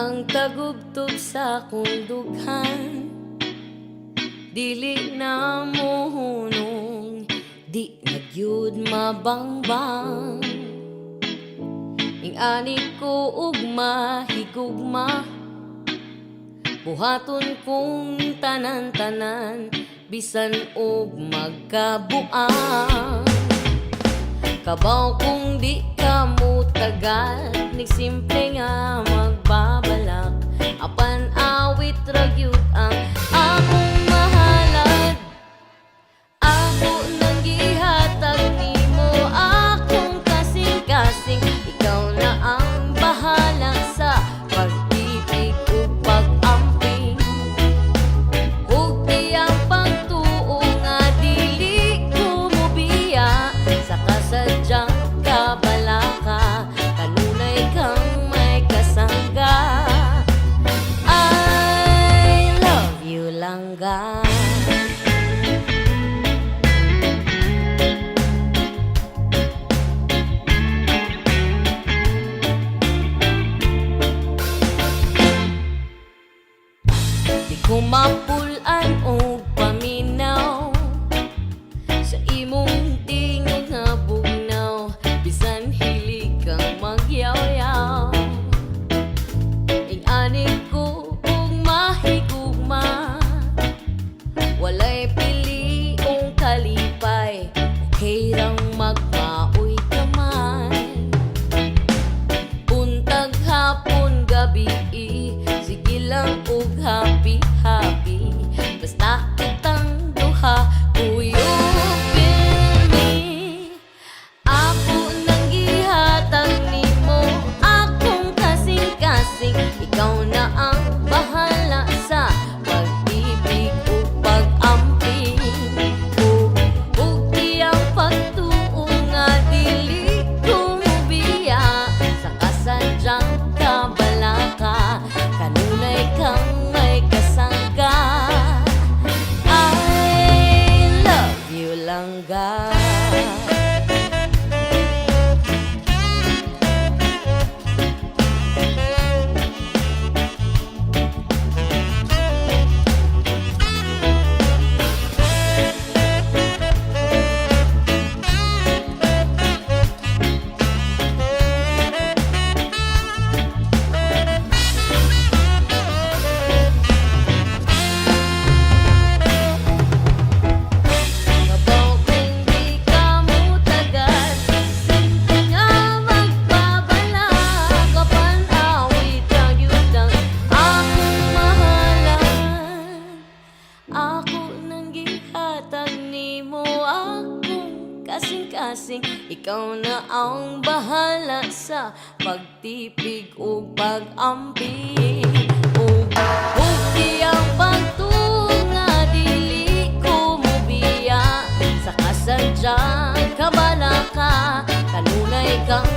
Ang tagubtog sa akong dughan Dili na mohunong Di nagyud mabangbang. Ing ani ko ugma higugma Buhaton kong tanan-tanan Bisan og magkabuang. Kabaw kung di ka mo tagal Nagsimple nga magbabalak. Apan awit ragyut ang Di ko mapulan o kasing-kasing Ikaw na ang bahala sa Pagtipig o pag-amping. Ug ug tiyang pagtunga Dili ko mobiya Sa kasadyang kabalaka Kanunay kang